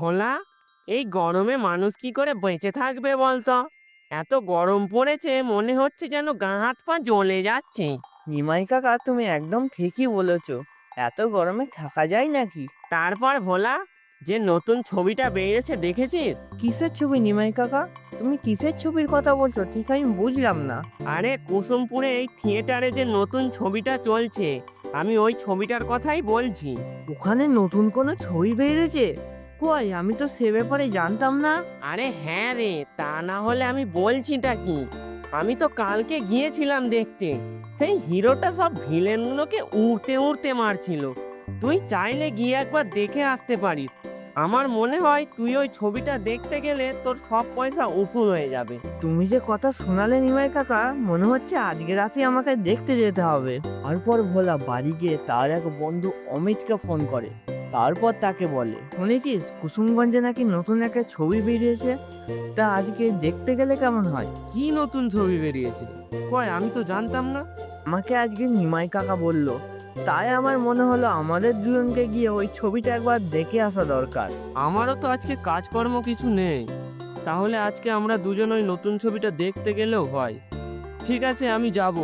ভোলা এই গরমে মানুষ কি করে বেঁচে থাকবে বলতো? এত গরম পড়েছে মনে হচ্ছে যেন গা হাত পা জ্বলে যাচ্ছে। নিমাই কাকা তুমি একদম ঠিকই বলেছ। এত গরমে থাকা যায় নাকি? তারপর ভোলা যে নতুন ছবিটা বেরিয়েছে দেখেছিস? কিসের ছবি নিমাই কাকা? তুমি কিসের ছবির কথা বলছো? ঠিক আমি বুঝলাম না। আরে কুসুমপুরে এই থিয়েটারে যে নতুন ছবিটা চলছে আমি ওই ছবিটার কথাই বলছি। ওখানে নতুন কোনো ছবি বেরিয়েছে? কই? আমি তো সে ব্যাপারে জানতাম না। আরে হ্যাঁ রে তা না হলে আমি বলছিটা কি? আমি তো কালকে গিয়েছিলাম দেখতে। সেই হিরোটা সব ভিলেনগুলোকে উড়তে উড়তে মারছিল। তুই চাইলে গিয়ে একবার দেখে আসতে পারিস। আমার মনে হয় তুই ওই ছবিটা দেখতে গেলে তোর সব পয়সা উসুল হয়ে যাবে। তুমি যে কথা শোনালে নিমাই কাকা মনে হচ্ছে আজকে রাতে আমাকে দেখতে যেতে হবে। তারপর ভোলা বাড়ি গিয়ে তার এক বন্ধু অমিতকে ফোন করে। তারপর তাকে বলে শুনেছিস কুসুমগঞ্জে নাকি নতুন একটা ছবি বেরিয়েছে? তা আজকে দেখতে গেলে কেমন হয়? কি নতুন ছবি বেরিয়েছে? কয় আমি তো জানতাম না। আমাকে আজকে নিমাই কাকা বলল তাই আমার মনে হলো আমাদের দুজনকে গিয়ে ওই ছবিটা একবার দেখে আসা দরকার। আমারও তো আজকে কাজকর্ম কিছু নেই। তাহলে আজকে আমরা দুজন ওই নতুন ছবিটা দেখতে গেলেও হয়। ঠিক আছে আমি যাব।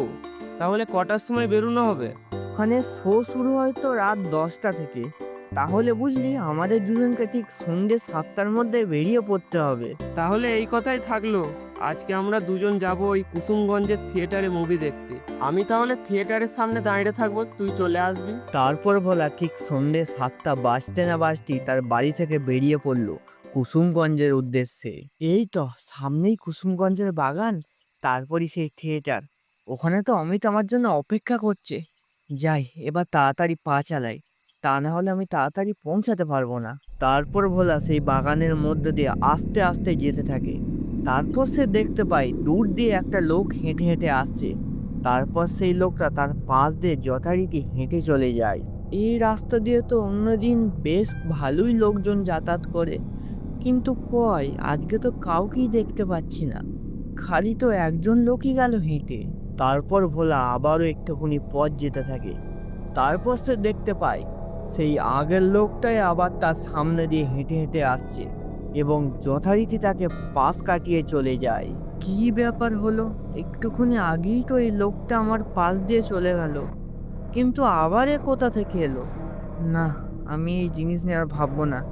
তাহলে কটার সময় বেরোনো হবে? ওখানে শো শুরু হয় তো রাত দশটা থেকে। তাহলে বুঝলি আমাদের দুজনকে ঠিক সন্ধ্যে সাতটার মধ্যে বেরিয়ে পড়তে হবে। তাহলে এই কথাই থাকল। আজকে আমরা দুজন যাব ওই কুসুমগঞ্জের থিয়েটারে মুভি দেখতে। আমি তাহলে থিয়েটারের সামনে দাঁড়িয়ে থাকব তুই চলে আসবি। তারপর ভোলা ঠিক সন্ধ্যে সাতটা বাজতে না বাজতেই তার বাড়ি থেকে বেরিয়ে পড়ল কুসুমগঞ্জের উদ্দেশ্যে। এই তো সামনেই কুসুমগঞ্জের বাগান তারপরই সেই থিয়েটার। ওখানে তো অমিত আমার জন্য অপেক্ষা করছে। যাই এবার তাড়াতাড়ি পা চালাই। তা না হলে আমি তাড়াতাড়ি পৌঁছাতে পারব না। তারপর ভোলা সেই বাগানের মধ্যে দিয়ে আস্তে আস্তে যেতে থাকে। তারপর সে দেখতে পায় দূর দিয়ে একটা লোক হেঁটে হেঁটে আসছে। তারপর সেই লোকটা তার পাশ দিয়ে যথারীতি হেঁটে চলে যায়। এই রাস্তা দিয়ে তো অন্যদিন বেশ ভালোই লোকজন যাতায়াত করে। কিন্তু কয়, আজকে তো কাউকেই দেখতে পাচ্ছি না। খালি তো একজন লোকই গেল হেঁটে। তারপর ভোলা আবারও একটুখানি পথ যেতে থাকে। তারপর সে দেখতে পায় সেই আগের লোকটাই আবার তার সামনে দিয়ে হেঁটে হেঁটে আসছে এবং যথারীতি তাকে পাশ কাটিয়ে চলে যায়। কি ব্যাপার হলো? একটুখানি আগেই তো এই লোকটা আমার পাশ দিয়ে চলে গেল। কিন্তু আবার এ কোথা থেকে এলো? না আমি এই জিনিস নিয়ে আর ভাববো না।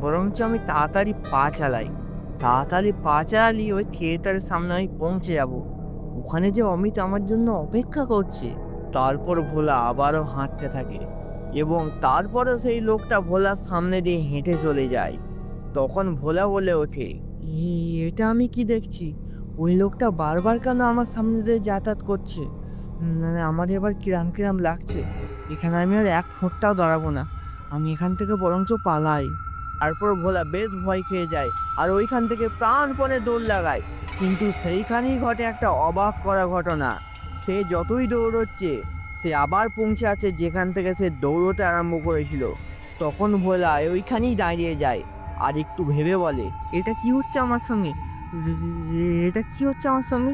বরঞ্চ আমি তাড়াতাড়ি পা চালাই। তাড়াতাড়ি পা চালালি ওই থিয়েটারের সামনে আমি পৌঁছে যাব। ওখানে যে অমিত আমার জন্য অপেক্ষা করছে। তারপর ভোলা আবারও হাঁটতে থাকে। এবং তারপরও সেই লোকটা ভোলার সামনে দিয়ে হেঁটে চলে যায়। তখন ভোলা বলে ওঠে "এ- এটা আমি কি দেখছি? ওই লোকটা বারবার কেন আমার সামনে দিয়ে যাতায়াত করছে? না না, আমার এবার কিরাম কিরাম লাগছে। এখানে আমি আর এক ফোঁটটাও দাঁড়াবো না। আমি এখান থেকে বরঞ্চ পালাই। তারপর ভোলা বেশ ভয় খেয়ে যায় আর ওইখান থেকে প্রাণপণে দৌড় লাগায়। কিন্তু সেইখানেই ঘটে একটা অবাক করা ঘটনা। সে যতই দৌড়চ্ছে সে আবার পৌঁছে আছে যেখান থেকে সে দৌড়তে আরম্ভ করেছিল। তখন ভোলা ওইখানেই দাঁড়িয়ে যায় আর একটু ভেবে বলে, এটা কি হচ্ছে আমার সঙ্গে? এটা কি হচ্ছে আমার সঙ্গে?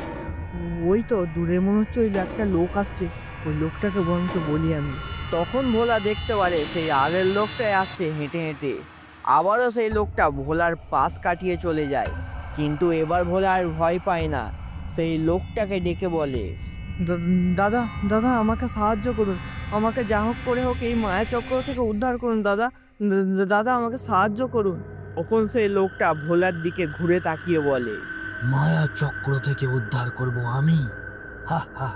ওই তো, দূরে মনে হচ্ছে ওই একটা লোক আসছে। ওই লোকটাকে বরঞ্চ বলি আমি। তখন ভোলা দেখতে পারে সেই আগের লোকটাই আসছে হেঁটে হেঁটে। আবারও সেই লোকটা ভোলার পাশ কাটিয়ে চলে যায়। কিন্তু এবার ভোলা আর ভয় পায় না। সেই লোকটাকে ডেকে বলে দাদা দাদা আমাকে সাহায্য করুন। আমাকে যা হোক করে হোক এই মায়া চক্র থেকে উদ্ধার করুন দাদা। দাদা আমাকে সাহায্য করুন। তখন সেই লোকটা ভোলার দিকে ঘুরে তাকিয়ে বলে মায়া চক্র থেকে উদ্ধার করব আমি? হা হা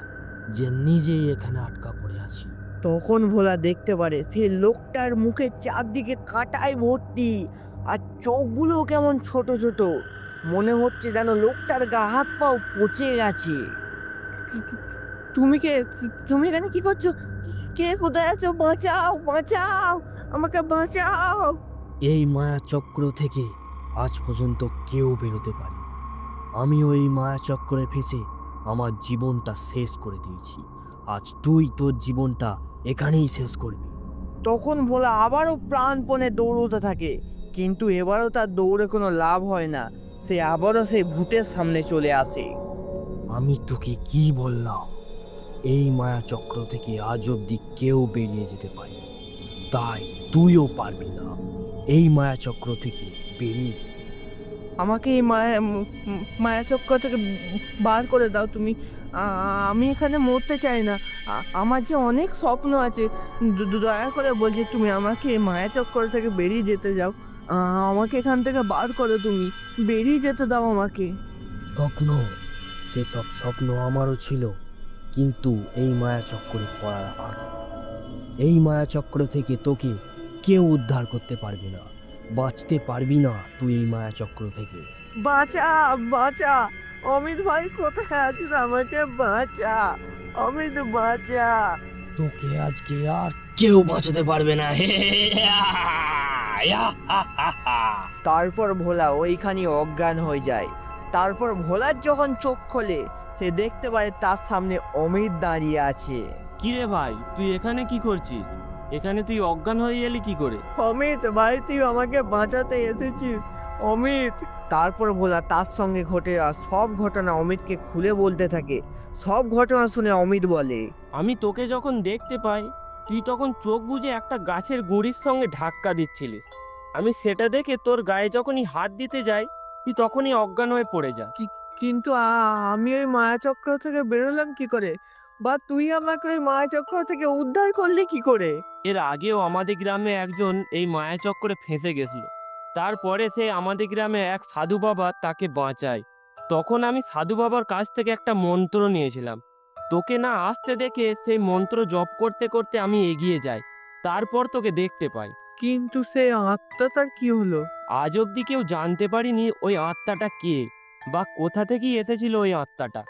যে নিজেই এখানে আটকা পড়ে আছি। তখন ভোলা দেখতে পারে সেই লোকটার মুখে চারদিকে কাটায় ভর্তি আর চোখগুলো কেমন ছোট ছোট। মনে হচ্ছে যেন লোকটার গা হাত পাও পচে গেছে। তুমি কে? তুমি এখানে কি করছ? কে কোথায় আছো? বাঁচাও বাঁচাও আমাকে বাঁচাও। এই মায়া চক্র থেকে আজ পর্যন্ত কেউ বেরোতে পারে আমি ওই মায়া চক্রে ফেসে আমার জীবনটা শেষ করে দিয়েছি। আজ তুই তোর জীবনটা এখানেই শেষ করবি। তখন ভোলা আবারও প্রাণপণে দৌড়তে থাকে কিন্তু এবারও তার দৌড়ে কোনো লাভ হয় না। সে আবারও সেই ভূতের সামনে চলে আসে। আমি তোকে কি বললাম? এই মায়া চক্র থেকে আজ অব্দি কেউ বেরিয়ে যেতে পারে তাই তুইও পারবি না এই মায়াচক্র থেকে বেরিয়ে যেতে। আমাকে এই মায়া মায়াচক্র থেকে বার করে দাও তুমি। আমি এখানে মরতে চাই না। আমার যে অনেক স্বপ্ন আছে দয়া করে বলছি তুমি আমাকে এই মায়াচক্র থেকে বেরিয়ে যেতে যাও আমাকে এখান থেকে বার করো তুমি। বেরিয়ে যেতে দাও আমাকে। স্বপ্ন সেসব স্বপ্ন আমারও ছিল কিন্তু এই মায়াচক্রে পড়ার আগে এই মায়াচক্র থেকে তোকে কেউ উদ্ধার করতে পারবে না। বাঁচতে পারবি না তুই এই মায়াচক্র থেকে। বাঁচা বাঁচা। অমিত ভাই কোথায় আছিস? আমাকে বাঁচা। অমিত বাঁচা। তোকে আজকে আর কেউ বাঁচাতে পারবে না। তারপর ভোলা ওইখানে অজ্ঞান হয়ে যায়। তারপর ভোলার যখন চোখ খোলে সে দেখতে পায় তার সামনে অমিত দাঁড়িয়ে আছে। কি রে ভাই তুই এখানে কি করছিস? এখানে তুই অজ্ঞান হয়ে এলি কি করে? অমিত ভাই তুই আমাকে বাঁচাতে এসেছিস। অমিত! তারপর ভোলা তার সঙ্গে ঘটে যাওয়া সব ঘটনা অমিতকে খুলে বলতে থাকে। সব ঘটনা শুনে অমিত বলে আমি তোকে যখন দেখতে পাই তুই তখন চোখ বুজে একটা গাছের গুঁড়ির সঙ্গে ধাক্কা দিচ্ছিলিস। আমি সেটা দেখে তোর গায়ে যখনই হাত দিতে যাই তুই তখনই অজ্ঞান হয়ে পড়ে যা। কিন্তু আমি ওই মায়াচক্র থেকে বেরোলাম কি করে? বা তুই আমাকে ওই মায়াচক্র থেকে উদ্ধার করলি কি করে? এর আগেও আমাদের গ্রামে একজন এই মায়াচক্রে ফেঁসে গেছিল। তারপরে সে আমাদের গ্রামে এক সাধু বাবা তাকে বাঁচায়। তখন আমি সাধু বাবার কাছ থেকে একটা মন্ত্র নিয়েছিলাম। তোকে না আসতে দেখে সেই মন্ত্র জপ করতে করতে আমি এগিয়ে যাই। তারপর তোকে দেখতে পাই। কিন্তু সেই আত্মাটার কি হলো? আজ অব্দি কেউ জানতে পারিনি ওই আত্মাটা কে, বা কোথা থেকে এসেছিল ওই আত্মাটা।